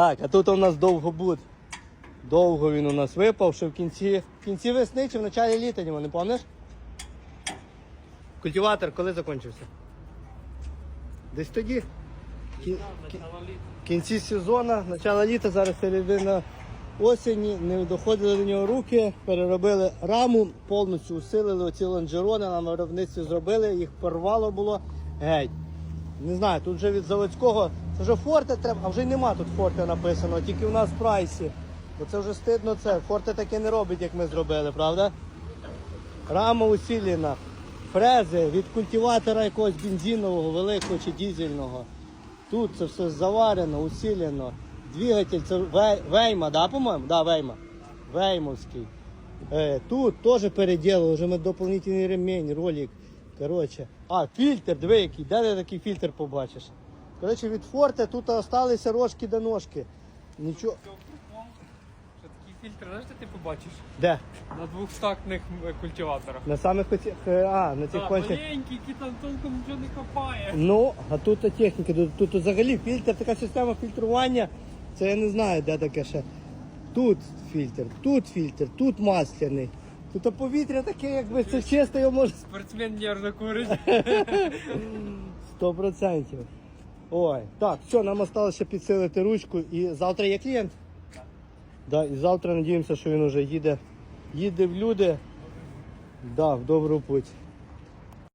Так, а тут у нас довгобуд. Довго він у нас випав, що в кінці, в кінці весни чи в началі літа, Діма, не пам'ятаєш? Культиватор коли закінчився? Десь тоді. Кі- кі- В кінці сезону, начало літа, зараз середина осені, не доходили до нього руки, переробили раму, повністю усилили оці лонжерони, на виробництві зробили, їх порвало було геть. Не знаю, тут вже від заводського, це вже форте треба, а вже й нема тут форте написано, тільки у нас в прайсі. Бо це вже стидно це. Форте таке не робить, як ми зробили, правда? Рама усилена. Фрези від культиватора якогось бензинового, великого чи дізельного. Тут це все заварено, усилено. Двигатель це Вей- Вейма, да, по-моєму? Да, Вейма. Веймовський. Е, тут теж переділили, вже ми доповнительний ремень, ролик. Коротше. А, фільтр, диви який, де ти такий фільтр побачиш? Коротше, від форте тут залишилися рожки до ножки. Нічого. Що такий фільтр, знаєш, де ти побачиш? Де? На двохстактних культиваторах. На самих оці- е, а, на цих Так, кончах. маленький, який там толком нічого не копає. Ну, а тут техніка, тут, тут взагалі фільтр, така система фільтрування. Це я не знаю, де таке ще. Тут фільтр, тут фільтр, тут масляний. Тут повітря таке, якби це чисто його може Спортсмен нервно курить. Сто процентів. Ой, так, все, нам залишилося ще підсилити ручку і завтра є клієнт. Да, і завтра надіємося, що він уже їде. Їде в люди. Да, в добру путь.